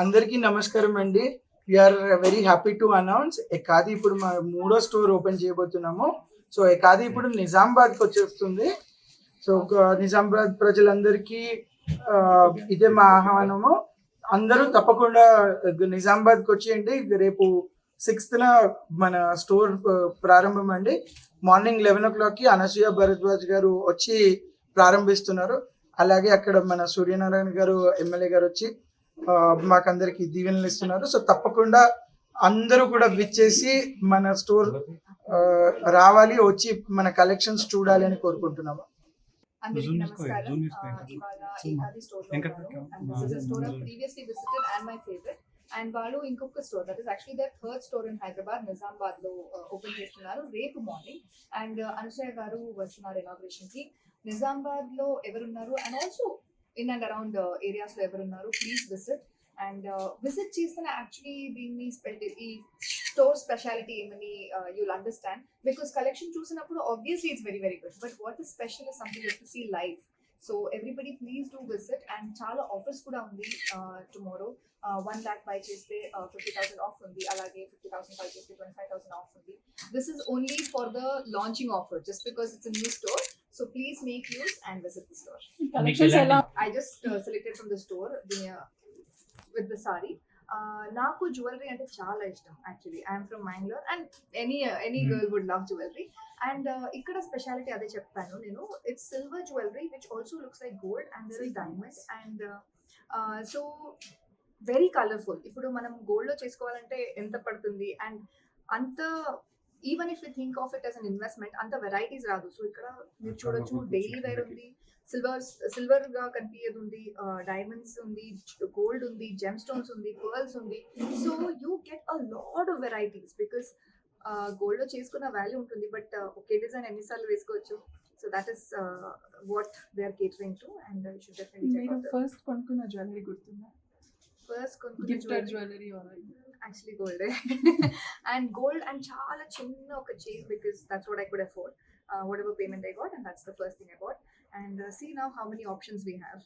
అందరికీ నమస్కారం అండి. We're very happy to announce Ekadi ఇప్పుడు మా మూడో స్టోర్ ఓపెన్ చేయబోతున్నాము. సో ఎకాది ఇప్పుడు నిజామాబాద్కి వచ్చేస్తుంది. సో నిజామాబాద్ ప్రజలందరికీ ఇదే మా ఆహ్వానము. అందరూ తప్పకుండా నిజామాబాద్కి వచ్చేయండి. రేపు సిక్స్త్న మన స్టోర్ ప్రారంభం అండి. మార్నింగ్ లెవెన్ ఓ క్లాక్కి అనసూయ భరద్వాజ్ గారు వచ్చి ప్రారంభిస్తున్నారు. అలాగే అక్కడ మన సూర్యనారాయణ గారు ఎమ్మెల్యే గారు వచ్చి మాకందరికి దీవెనలు ఇస్తున్నారు. సో తప్పకుండా అందరూ కూడా విచ్చేసి మన స్టోర్ రావాలి వచ్చి మన కలెక్షన్స్ చూడాలి అని కోరుకుంటున్నాము. అందరికీ నమస్కారం. And previously visited and my favourite and వాళ్ళు ఇంకొక store that is actually there third store in Hyderabad నిజామాబాద్లో ఓపెన్ చేస్తున్నారు. రేపు మార్నింగ్ అండ్ అనుసూయ గారు వస్తున్నారు ఇనాగ్రేషన్కి. నిజామాబాద్లో ఎవరున్నారు? And also in and around ఏరియాస్లో ఎవరున్నారు ప్లీజ్ విజిట్ అండ్ విజిట్ చేసిన యాక్చువల్లీ దీన్ని స్పె- ఈ స్టోర్ స్పెషాలిటీ ఏమని యూల్ అండర్స్టాండ్ బికాస్ కలెక్షన్ చూసినప్పుడు obviously it's very very good but what is special is something to see live so everybody please do visit and చాలా offers కూడా ఉంది tomorrow one lakh buy చేస్తే fifty thousand off ఉంది అలాగే fifty thousand buy చేస్తే twenty five thousand off ఉంది this is only for the launching offer just because it's new store so please make use and visit the store collections ఎలా I just selected from the store the uh, with the sari. Uh, నాకు jewellery అంటే చాలా ఇష్టం actually I'm from Mangalore and any any. Girl would love jewellery and ఇక్కడ speciality అదే చెప్తాను నేను. It's silver jewellery which also looks like gold and there is diamond and so very colourful ఇప్పుడు మనం gold లో చేసుకోవాలంటే ఎంత పడుతుంది? అండ్ అంత even if you think of it as an investment అంత వెరైటీస్ రాదు. సో ఇక్కడ మీరు చూడొచ్చు డైలీ వేర్ ఉంది సిల్వర్ సిల్వర్గా కనిపించేది ఉంది డైమండ్స్ ఉంది గోల్డ్ ఉంది జెమ్ స్టోన్స్ ఉంది పర్ల్స్ ఉంది. So you get a lot of varieties because గోల్డ్లో చేసుకున్న వాల్యూ ఉంటుంది. బట్ ఒకే డిజైన్ ఎన్నిసార్లు వేసుకోవచ్చు? So that is what they are catering to and should మీరు డెఫినెట్లీ ఫస్ట్ కొనుక్కున్న జ్యువెలరీ గుర్తుందా? First gifted jewellery actually gold and gold and చాలా చిన్న ఒక chain because that's what I could afford whatever payment I got and that's the first thing I got and see now how many options we have